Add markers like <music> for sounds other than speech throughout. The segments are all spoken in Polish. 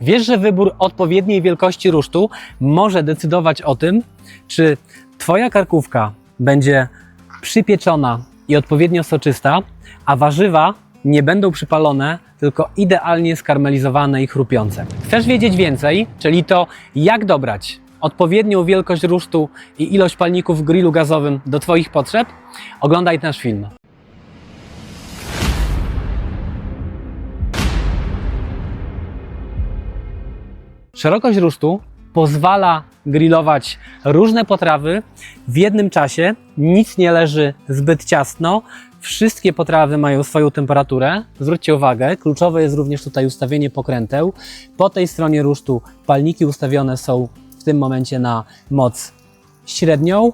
Wiesz, że wybór odpowiedniej wielkości rusztu może decydować o tym, czy Twoja karkówka będzie przypieczona i odpowiednio soczysta, a warzywa nie będą przypalone, tylko idealnie skarmelizowane i chrupiące. Chcesz wiedzieć więcej, czyli to jak dobrać odpowiednią wielkość rusztu i ilość palników w grillu gazowym do Twoich potrzeb? Oglądaj nasz film. Szerokość rusztu pozwala grillować różne potrawy w jednym czasie. Nic nie leży zbyt ciasno. Wszystkie potrawy mają swoją temperaturę. Zwróćcie uwagę, kluczowe jest również tutaj ustawienie pokręteł. Po tej stronie rusztu palniki ustawione są w tym momencie na moc średnią.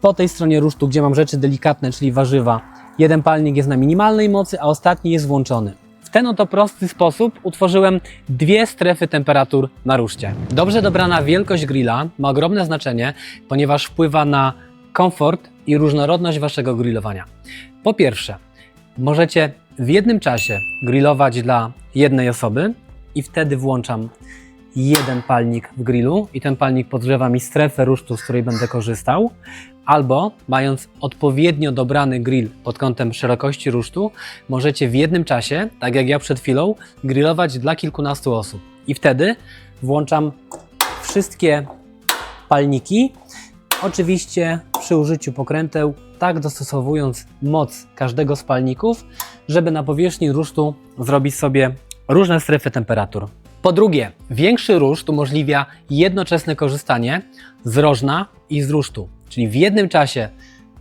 Po tej stronie rusztu, gdzie mam rzeczy delikatne, czyli warzywa, jeden palnik jest na minimalnej mocy, a ostatni jest włączony. W ten oto prosty sposób utworzyłem dwie strefy temperatur na ruszcie. Dobrze dobrana wielkość grilla ma ogromne znaczenie, ponieważ wpływa na komfort i różnorodność waszego grillowania. Po pierwsze, możecie w jednym czasie grillować dla jednej osoby i wtedy włączam jeden palnik w grillu i ten palnik podgrzewa mi strefę rusztu, z której będę korzystał, albo mając odpowiednio dobrany grill pod kątem szerokości rusztu, możecie w jednym czasie, tak jak ja przed chwilą, grillować dla kilkunastu osób. I wtedy włączam wszystkie palniki, oczywiście przy użyciu pokręteł, tak dostosowując moc każdego z palników, żeby na powierzchni rusztu zrobić sobie różne strefy temperatur. Po drugie, większy ruszt umożliwia jednoczesne korzystanie z rożna i z rusztu, czyli w jednym czasie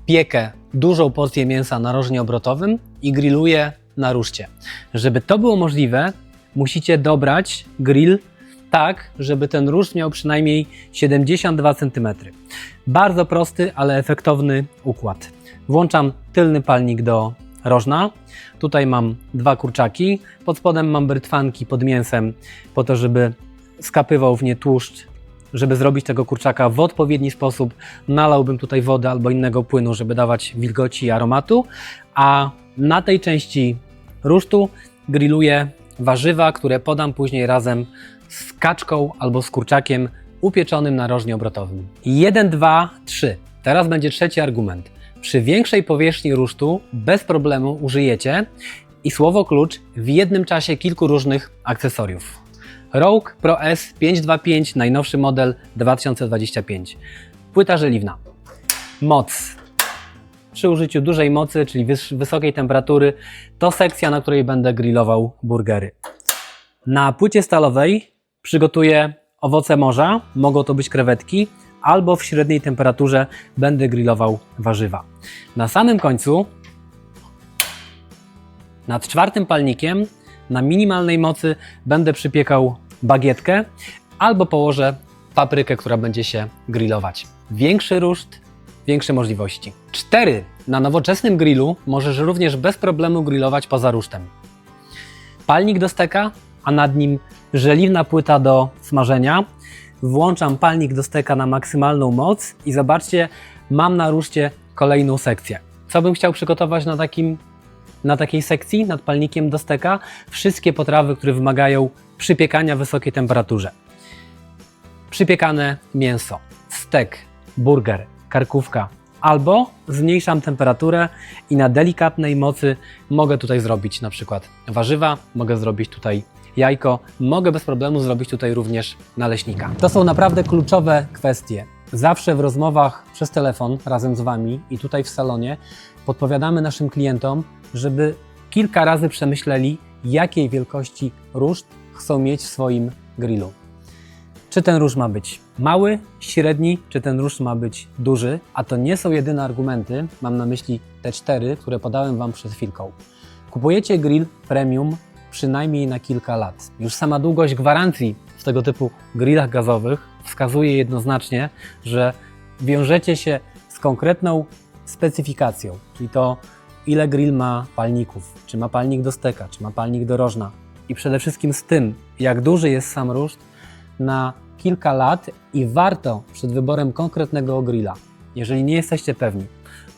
piekę dużą porcję mięsa na rożnie obrotowym i grilluję na ruszcie. Żeby to było możliwe, musicie dobrać grill tak, żeby ten ruszt miał przynajmniej 72 cm. Bardzo prosty, ale efektowny układ. Włączam tylny palnik do rożna. Tutaj mam dwa kurczaki. Pod spodem mam brytwanki pod mięsem, po to, żeby skapywał w nie tłuszcz. Żeby zrobić tego kurczaka w odpowiedni sposób, nalałbym tutaj wodę albo innego płynu, żeby dawać wilgoci i aromatu. A na tej części rusztu grilluję warzywa, które podam później razem z kaczką albo z kurczakiem upieczonym na rożnie obrotowym. 1, 2, 3. Teraz będzie trzeci argument. Przy większej powierzchni rusztu bez problemu użyjecie i słowo klucz w jednym czasie kilku różnych akcesoriów. Rogue Pro S 525, najnowszy model 2025. Płyta żeliwna. Moc. Przy użyciu dużej mocy, czyli wys- wysokiej temperatury, to sekcja, na której będę grillował burgery. Na płycie stalowej przygotuję owoce morza, mogą to być krewetki, albo w średniej temperaturze będę grillował warzywa. Na samym końcu, nad czwartym palnikiem, na minimalnej mocy będę przypiekał bagietkę, albo położę paprykę, która będzie się grillować. Większy ruszt, większe możliwości. 4. Na nowoczesnym grillu możesz również bez problemu grillować poza rusztem palnik do steka, a nad nim żeliwna płyta do smażenia. Włączam palnik do steka na maksymalną moc i zobaczcie, mam na ruszcie kolejną sekcję. Co bym chciał przygotować na, takim, na takiej sekcji nad palnikiem do steka? Wszystkie potrawy, które wymagają przypiekania w wysokiej temperaturze. Przypiekane mięso, stek, burger, karkówka, albo zmniejszam temperaturę i na delikatnej mocy mogę tutaj zrobić na przykład warzywa, mogę zrobić tutaj jajko, mogę bez problemu zrobić tutaj również naleśnika. To są naprawdę kluczowe kwestie. Zawsze w rozmowach przez telefon razem z Wami i tutaj w salonie podpowiadamy naszym klientom, żeby kilka razy przemyśleli, jakiej wielkości ruszt chcą mieć w swoim grillu. Czy ten róż ma być mały, średni, czy ten róż ma być duży? A to nie są jedyne argumenty, mam na myśli te cztery, które podałem Wam przed chwilką. Kupujecie grill premium przynajmniej na kilka lat. Już sama długość gwarancji w tego typu grillach gazowych wskazuje jednoznacznie, że wiążecie się z konkretną specyfikacją, czyli to ile grill ma palników, czy ma palnik do steka, czy ma palnik do rożna i przede wszystkim z tym, jak duży jest sam ruszt, na kilka lat i warto przed wyborem konkretnego grilla, jeżeli nie jesteście pewni,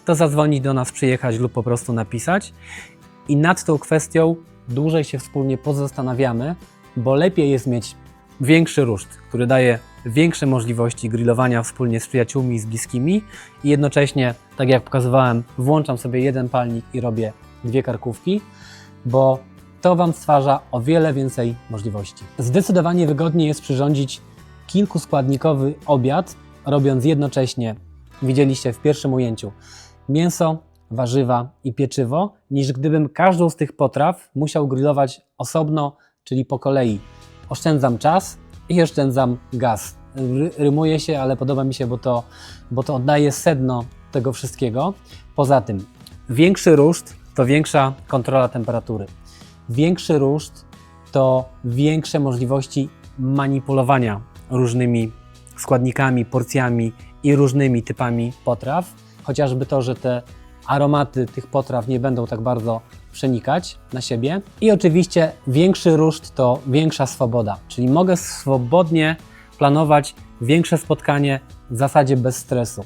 to zadzwonić do nas, przyjechać lub po prostu napisać. I nad tą kwestią dłużej się wspólnie pozastanawiamy, bo lepiej jest mieć większy ruszt, który daje większe możliwości grillowania wspólnie z przyjaciółmi i z bliskimi i jednocześnie, tak jak pokazywałem, włączam sobie jeden palnik i robię dwie karkówki, bo to Wam stwarza o wiele więcej możliwości. Zdecydowanie wygodniej jest przyrządzić kilkuskładnikowy obiad, robiąc jednocześnie, widzieliście w pierwszym ujęciu, mięso, warzywa i pieczywo, niż gdybym każdą z tych potraw musiał grillować osobno, czyli po kolei. Oszczędzam czas i oszczędzam gaz. Ry- Rymuje się, ale podoba mi się, bo to, bo to oddaje sedno tego wszystkiego. Poza tym, większy ruszt to większa kontrola temperatury. Większy ruszt to większe możliwości manipulowania różnymi składnikami, porcjami i różnymi typami potraw. Chociażby to, że te aromaty tych potraw nie będą tak bardzo przenikać na siebie. I oczywiście większy ruszt to większa swoboda, czyli mogę swobodnie planować większe spotkanie w zasadzie bez stresu.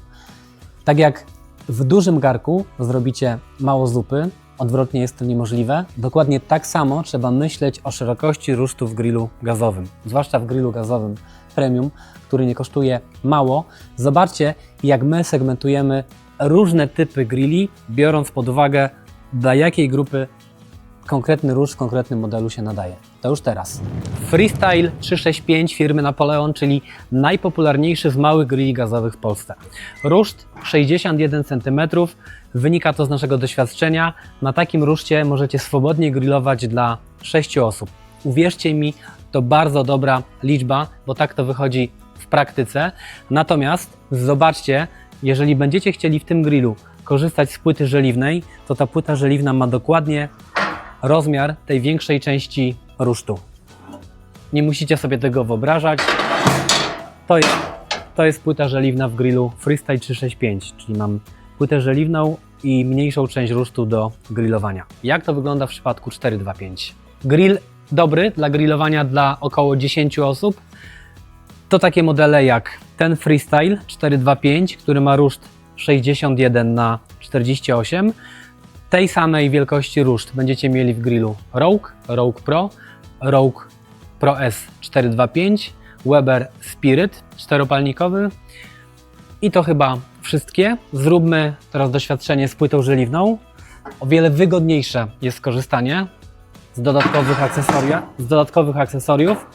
Tak jak w dużym garku zrobicie mało zupy, odwrotnie jest to niemożliwe, dokładnie tak samo trzeba myśleć o szerokości rusztu w grillu gazowym, zwłaszcza w grillu gazowym premium, który nie kosztuje mało. Zobaczcie, jak my segmentujemy różne typy grilli, biorąc pod uwagę, dla jakiej grupy konkretny róż w konkretnym modelu się nadaje. To już teraz. Freestyle 365 firmy Napoleon, czyli najpopularniejszy z małych grilli gazowych w Polsce. Ruszt 61 cm, wynika to z naszego doświadczenia. Na takim ruszcie możecie swobodnie grillować dla 6 osób. Uwierzcie mi, to bardzo dobra liczba, bo tak to wychodzi w praktyce. Natomiast zobaczcie, jeżeli będziecie chcieli w tym grillu korzystać z płyty żeliwnej, to ta płyta żeliwna ma dokładnie rozmiar tej większej części rusztu. Nie musicie sobie tego wyobrażać. To jest, to jest płyta żeliwna w grillu Freestyle 365, czyli mam płytę żeliwną i mniejszą część rusztu do grillowania. Jak to wygląda w przypadku 425? Grill dobry dla grillowania dla około 10 osób. To takie modele jak ten Freestyle 425, który ma ruszt 61 na 48. Tej samej wielkości ruszt będziecie mieli w grillu Rogue, Rogue Pro, Rogue Pro S 425, Weber Spirit czteropalnikowy i to chyba wszystkie. Zróbmy teraz doświadczenie z płytą żeliwną. O wiele wygodniejsze jest korzystanie z dodatkowych, akcesoria, z dodatkowych akcesoriów.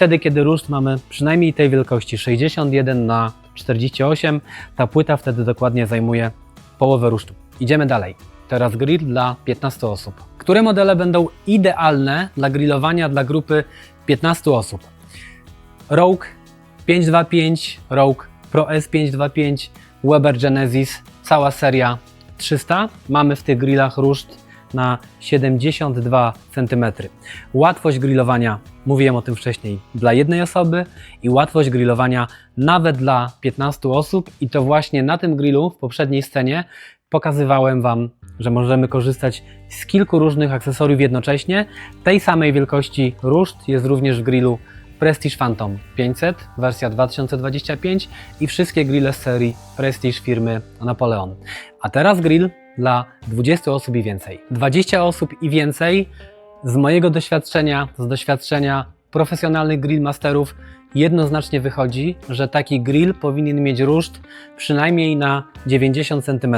Wtedy, kiedy ruszt mamy przynajmniej tej wielkości 61 na 48, ta płyta wtedy dokładnie zajmuje połowę rusztu. Idziemy dalej. Teraz grill dla 15 osób. Które modele będą idealne dla grillowania dla grupy 15 osób? Rogue 525, Rogue Pro S525, Weber Genesis, cała seria 300. Mamy w tych grillach ruszt na 72 cm. Łatwość grillowania, mówiłem o tym wcześniej, dla jednej osoby i łatwość grillowania nawet dla 15 osób i to właśnie na tym grillu w poprzedniej scenie pokazywałem Wam, że możemy korzystać z kilku różnych akcesoriów jednocześnie. Tej samej wielkości ruszt jest również w grillu Prestige Phantom 500, wersja 2025 i wszystkie grille z serii Prestige firmy Napoleon. A teraz grill dla 20 osób i więcej. 20 osób i więcej z mojego doświadczenia, z doświadczenia profesjonalnych grillmasterów jednoznacznie wychodzi, że taki grill powinien mieć ruszt przynajmniej na 90 cm.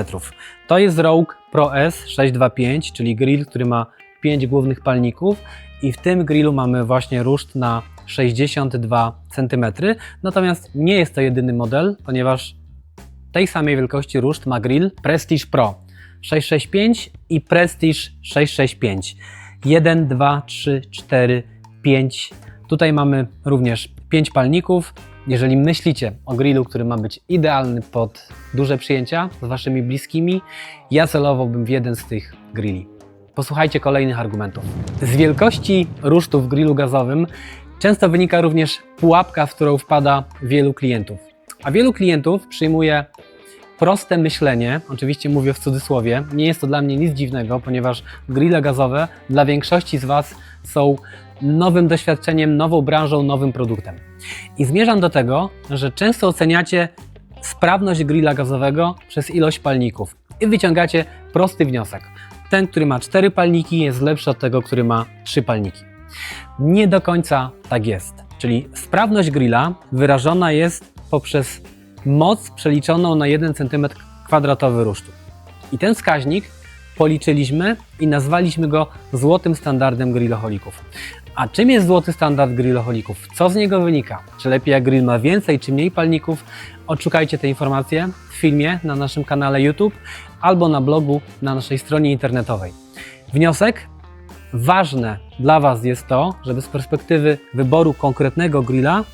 To jest Rogue Pro S 625, czyli grill, który ma 5 głównych palników i w tym grillu mamy właśnie ruszt na 62 cm. Natomiast nie jest to jedyny model, ponieważ tej samej wielkości ruszt ma grill Prestige Pro 665 i Prestige 665. 1, 2, 3, 4, 5. Tutaj mamy również 5 palników. Jeżeli myślicie o grillu, który ma być idealny pod duże przyjęcia z waszymi bliskimi, ja celowałbym w jeden z tych grilli. Posłuchajcie kolejnych argumentów. Z wielkości rusztu w grillu gazowym często wynika również pułapka, w którą wpada wielu klientów. A wielu klientów przyjmuje proste myślenie, oczywiście mówię w cudzysłowie, nie jest to dla mnie nic dziwnego, ponieważ grille gazowe dla większości z Was są nowym doświadczeniem, nową branżą, nowym produktem. I zmierzam do tego, że często oceniacie sprawność grilla gazowego przez ilość palników i wyciągacie prosty wniosek. Ten, który ma 4 palniki, jest lepszy od tego, który ma 3 palniki. Nie do końca tak jest. Czyli sprawność grilla wyrażona jest poprzez moc przeliczoną na 1 cm kwadratowy rusztu. I ten wskaźnik policzyliśmy i nazwaliśmy go złotym standardem grilloholików. A czym jest złoty standard grilloholików? Co z niego wynika? Czy lepiej jak grill ma więcej czy mniej palników? Odszukajcie te informacje w filmie na naszym kanale YouTube albo na blogu na naszej stronie internetowej. Wniosek? Ważne dla Was jest to, żeby z perspektywy wyboru konkretnego grilla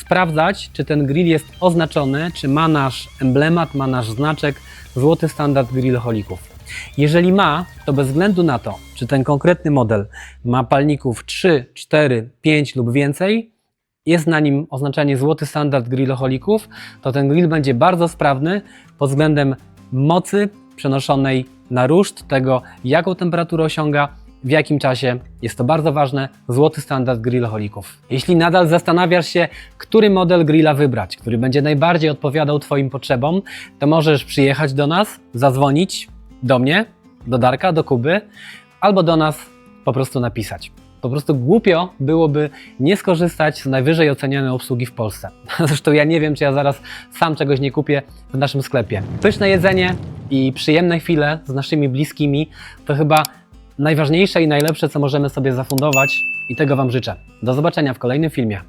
sprawdzać, czy ten grill jest oznaczony, czy ma nasz emblemat, ma nasz znaczek złoty standard grilloholików. Jeżeli ma, to bez względu na to, czy ten konkretny model ma palników 3, 4, 5 lub więcej, jest na nim oznaczenie złoty standard grilloholików, to ten grill będzie bardzo sprawny pod względem mocy przenoszonej na ruszt, tego jaką temperaturę osiąga, w jakim czasie. Jest to bardzo ważne, złoty standard grilloholików. Jeśli nadal zastanawiasz się, który model grilla wybrać, który będzie najbardziej odpowiadał Twoim potrzebom, to możesz przyjechać do nas, zadzwonić do mnie, do Darka, do Kuby, albo do nas po prostu napisać. Po prostu głupio byłoby nie skorzystać z najwyżej ocenionej obsługi w Polsce. <laughs> Zresztą ja nie wiem, czy ja zaraz sam czegoś nie kupię w naszym sklepie. Pyszne jedzenie i przyjemne chwile z naszymi bliskimi to chyba najważniejsze i najlepsze, co możemy sobie zafundować i tego Wam życzę. Do zobaczenia w kolejnym filmie.